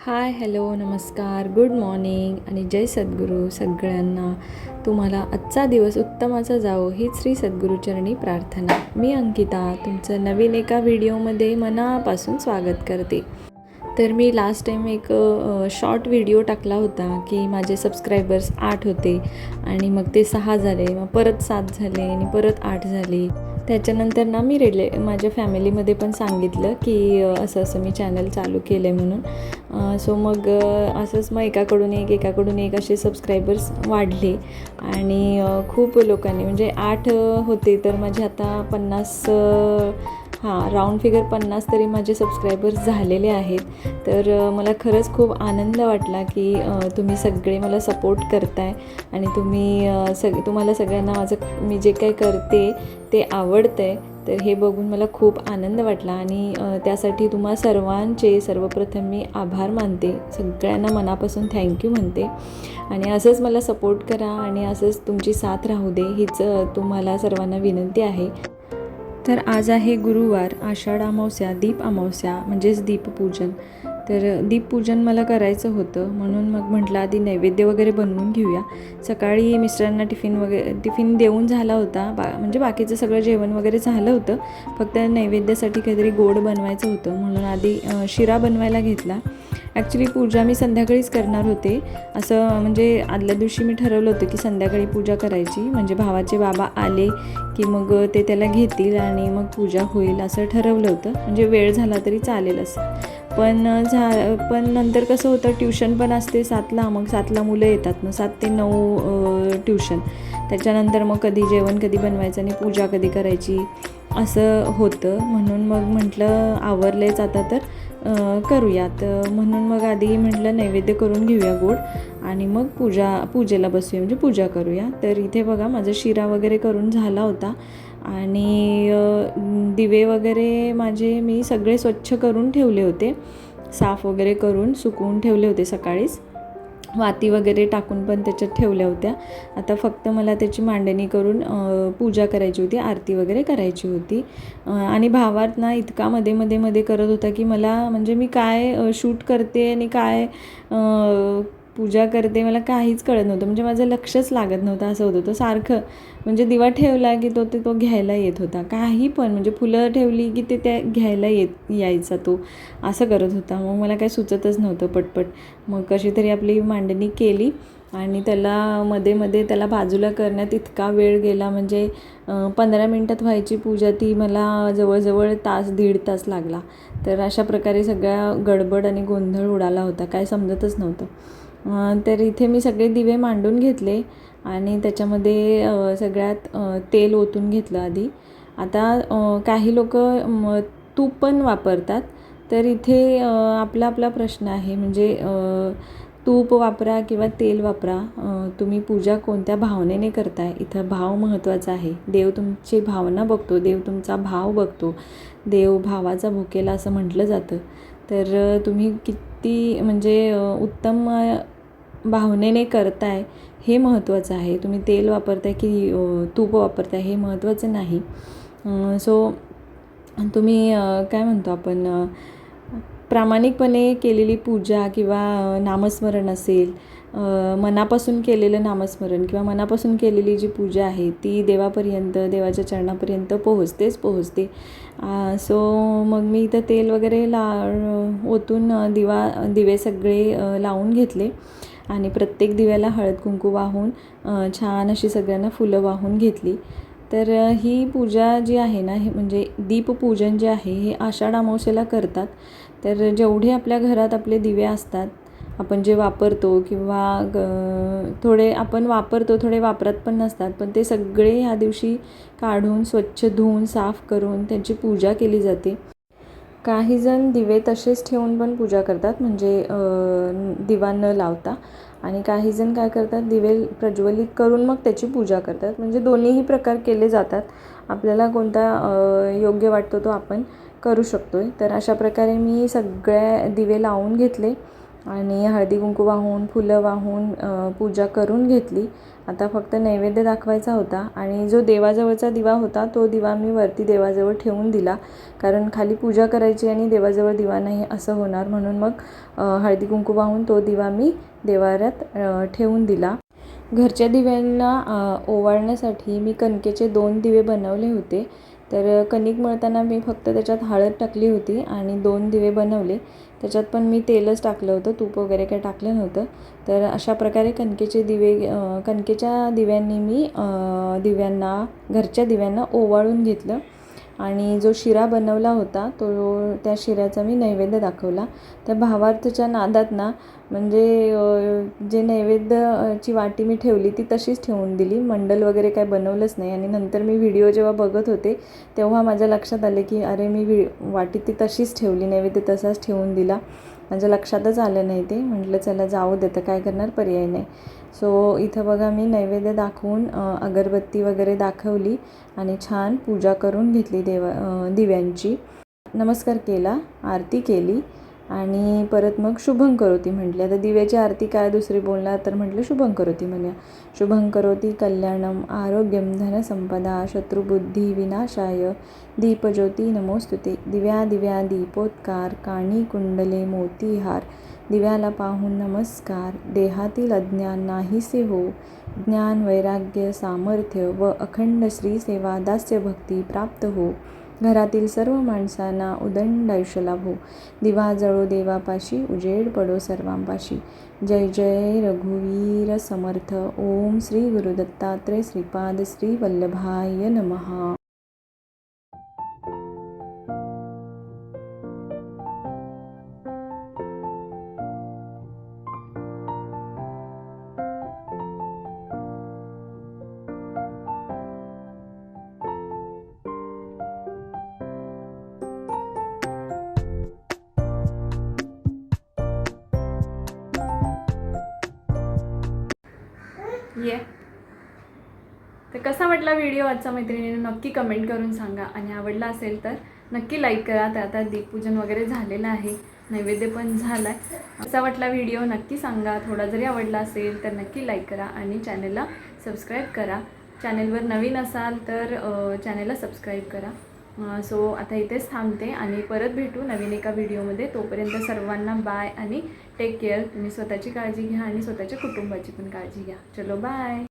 हाय hello नमस्कार good morning आणि जय सद्गुरू सगळ्यांना. तुम्हाला आजचा दिवस उत्तमाचा जावो ही श्री सद्गुरूचरणी प्रार्थना. मी अंकिता तुमचं नवीन एका व्हिडिओमध्ये मनापासून स्वागत करते. तर मी लास्ट टाईम एक शॉर्ट व्हिडिओ टाकला होता की माझे सबस्क्रायबर्स आठ होते आणि मग ते सहा झाले मग परत सात झाले आणि परत आठ झाले. त्याच्यानंतर ना मी रिले माझ्या फॅमिलीमध्ये पण सांगितलं की असं असं मी चॅनल चालू केलं आहे म्हणून सो मग असंच मग एकाकडून एक एकाकडून एक असे सबस्क्रायबर्स वाढले. आणि खूप लोकांनी म्हणजे आठ होते तर माझे आता पन्नास हां राऊंड फिगर पन्नास तरी माझे सबस्क्रायबर्स झालेले आहेत. तर मला खरंच खूप आनंद वाटला की तुम्ही सगळे मला सपोर्ट करताय आणि तुम्ही सग तुम्हाला सगळ्यांना माझं मी जे काही करते ते आवडतं आहे तर हे बघून मला खूप आनंद वाटला आणि त्यासाठी तुम्हा सर्वांचे सर्वप्रथम मी आभार मानते. सगळ्यांना मनापासून थँक्यू म्हणते. आणि असंच मला सपोर्ट करा आणि असंच तुमची साथ राहू दे हीच तुम्हाला सर्वांना विनंती आहे. तर आज आहे गुरुवार आषाढ अमावस्या दीप अमावस्या म्हणजेच दीपपूजन. तर दीपपूजन मला करायचं होतं. म्हणून मग म्हटलं आधी नैवेद्य वगैरे बनवून घेऊया. सकाळी मिस्टरांना टिफिन वगैरे टिफिन देऊन झाला होता. बा म्हणजे बाकीचं सगळं जेवण वगैरे झालं होतं. फक्त नैवेद्यासाठी काहीतरी गोड बनवायचं होतं. म्हणून आधी शिरा बनवायला घेतला. ॲक्च्युली पूजा मी संध्याकाळीच करणार होते. असं म्हणजे आदल्या दिवशी मी ठरवलं होतं की संध्याकाळी पूजा करायची. म्हणजे भावाचे बाबा आले की मग ते त्याला घेतील आणि मग पूजा होईल असं ठरवलं होतं. म्हणजे वेळ झाला तरी चालेल असं पण झा पण नंतर कसं होतं ट्युशन पण असते सातला मग सातला मुलं येतात. मग सात ते नऊ ट्युशन. त्याच्यानंतर मग कधी जेवण कधी बनवायचं आणि पूजा कधी करायची असं होतं. म्हणून मग म्हटलं आवरलेच आता तर करूयात. म्हणून मग आधी म्हटलं नैवेद्य करून घेऊया गोड आणि मग पूजा पूजेला बसूया. म्हणजे पूजा करूया. तर इथे बघा माझा शिरा वगैरे करून झाला होता. आणि दिवे वगैरे माझे मी सगळे स्वच्छ करून ठेवले होते. साफ वगैरे करून सुकवून ठेवले होते सकाळीच. वाती वगैरे टाकून पण त्याच्यात ठेवल्या होत्या. आता फक्त मला त्याची मांडणी करून पूजा करायची होती आरती वगैरे करायची होती. आणि भावात ना इतका मध्ये मध्ये मध्ये करत होता की मला म्हणजे मी काय शूट करते आणि काय पूजा करते मला काहीच कळत नव्हतं. म्हणजे माझं लक्षच लागत नव्हतं असं होत. होतं सारखं म्हणजे दिवा ठेवला की तो ते तो घ्यायला येत होता. काही पण म्हणजे फुलं ठेवली की ते त्या घ्यायला येत यायचा तो. असं करत होता. मग मला काही सुचतच नव्हतं पटपट. मग कशी तरी आपली मांडणी केली आणि त्याला मध्ये मध्ये त्याला बाजूला करण्यात इतका वेळ गेला. म्हणजे पंधरा मिनटात व्हायची पूजा ती मला जवळजवळ तास दीड तास लागला. तर अशा प्रकारे सगळ्या गडबड आणि गोंधळ उडाला होता. काय समजतच नव्हतं. तर इथे मी सगळे दिवे मांडून घेतले आणि त्याच्यामध्ये सगळ्यात तेल ओतून घेतलं आधी. आता काही लोक तूप पण वापरतात. तर इथे आपला आपला प्रश्न आहे. म्हणजे तूप वापरा किंवा तेल वापरा. तुम्ही पूजा कोणत्या भावनेने करताय? इथं भाव महत्त्वाचा आहे. देव तुमची भावना बघतो. देव तुमचा भाव बघतो. देव भावाचा भुकेला असं म्हटलं जातं. तर तुम्ही कित ती म्हणजे उत्तम भावनेने करताय हे महत्त्वाचं आहे. तुम्ही तेल वापरताय की तूप वापरताय हे महत्त्वाचं नाही. सो तुम्ही काय म्हणतो आपण प्रामाणिकपणे केलेली पूजा किंवा नामस्मरण असेल मनापासून केलेलं नामस्मरण किंवा मनापासून केलेली जी पूजा आहे ती देवापर्यंत देवाच्या चरणापर्यंत पोहोचतेच पोहोचते. सो मग मी इथं तेल वगैरे ला ओतून दिवा दिवे सगळे लावून घेतले. आणि प्रत्येक दिव्याला हळद कुंकू वाहून छान अशी सगळ्यांना फुलं वाहून घेतली. तर ही पूजा जी आहे ना हे म्हणजे दीपपूजन जे आहे हे आषाढ अमावस्येला करतात. तर जेवढे आपल्या घरात आपले दिवे असतात आपण जे वापरतो किंवा ग थोडे आपण वापरतो थोडे वापरात पण नसतात पण ते सगळे ह्या दिवशी काढून स्वच्छ धुवून साफ करून त्यांची पूजा केली जाते. काही जण दिवे तसेच ठेवून पण पूजा करतात म्हणजे दिवा न लावता. आणि काही जण काय करतात दिवे प्रज्वलित करून मग त्याची पूजा करतात. म्हणजे दोन्हीही प्रकार केले जातात. आपल्याला कोणता योग्य वाटतो तो आपण करू शकतो आहे तर अशा प्रकारे मी सगळ्या दिवे लावून घेतले आणि हळदी कुंकू वाहून फुलं वाहून पूजा करून घेतली. आता फक्त नैवेद्य दाखवायचा होता आणि जो देवाजवळचा दिवा होता तो दिवा मी वरती देवाजवळ ठेवून दिला. कारण खाली पूजा करायची आणि देवाजवळ दिवा नाही असं होणार म्हणून मग हळदी कुंकू वाहून तो दिवा मी देवाऱ्यात ठेवून दिला. घरच्या दिव्यांना ओवाळण्यासाठी मी कणकेचे दोन दिवे बनवले होते. तर कणिक मळताना मी फक्त त्याच्यात हळद टाकली होती आणि दोन दिवे बनवले. त्याच्यात पण मी तेलच टाकलं होतं तूप वगैरे काही टाकलं नव्हतं. तर अशा प्रकारे कणकेचे दिवे कणकेच्या दिव्यांनी मी दिव्यांना घरच्या दिव्यांना ओवाळून घेतलं. आणि जो शिरा बनवला होता तो त्या शिऱ्याचा मी नैवेद्य दाखवला. त्या भावार्थच्या नादात ना म्हणजे जे नैवेद्यची वाटी मी ठेवली ती तशीच ठेवून दिली. मंडल वगैरे काय बनवलंच नाही. आणि नंतर मी व्हिडिओ जेव्हा बघत होते तेव्हा माझ्या लक्षात आले की अरे मी व्हि वाटी ती तशीच ठेवली नैवेद्य तसाच ठेवून दिला. माझ्या लक्षातच आलं नाही ते. म्हटलं चला जाऊ दे तर काय करणार? पर्याय नाही. सो इथं बघा मी नैवेद्य दाखवून अगरबत्ती वगैरे दाखवली आणि छान पूजा करून घेतली देवा दिव्यांची. नमस्कार केला आरती केली. आणि परत मग शुभं करोती म्हटली. आता दिव्याची आरती काय दुसरी बोलणार? तर म्हटलं शुभं करोती म्हणूया. शुभं करोती कल्याणम आरोग्यम धनसंपदा शत्रुबुद्धी विनाशाय. दीपज्योती नमोस्तुते. दिव्या दिव्या दीपोत्कार काणी कुंडले मोतीहार. दिव्याला पाहून नमस्कार. देहातील अज्ञान नाहीसे हो. ज्ञान वैराग्य सामर्थ्य व अखंड श्री सेवा दास्य भक्ती प्राप्त हो. घरातील सर्व माणसांना उदंड आयुष्य लाभो दिवा जळो देवापाशी उजेड पडो सर्वांपाशी. जय जय रघुवीर समर्थ. ओम श्री गुरुदत्तात्रय श्रीपाद श्री वल्लभाय नमः. ये. तर कसा वाटला व्हिडिओ आजचा मैत्रिणीने? नक्की कमेंट करून सांगा. आणि आवडला असेल तर नक्की लाईक करा. तर आता दीपपूजन वगैरे झालेलं आहे. नैवेद्य पण झाला आहे कसा वाटला व्हिडिओ नक्की सांगा. थोडा जरी आवडला असेल तर नक्की लाईक करा. आणि चॅनलला सबस्क्राईब करा. चॅनलवर नवीन असाल तर चॅनेलला चॅनलला सबस्क्राईब करा. सो आता इथेच थांबते आणि परत भेटू नवीन एका व्हिडिओमध्ये. तोपर्यंत सर्वांना बाय आणि टेक केअर तुम्ही स्वतःची काळजी घ्या आणि स्वतःच्या कुटुंबाची पण काळजी घ्या. चलो बाय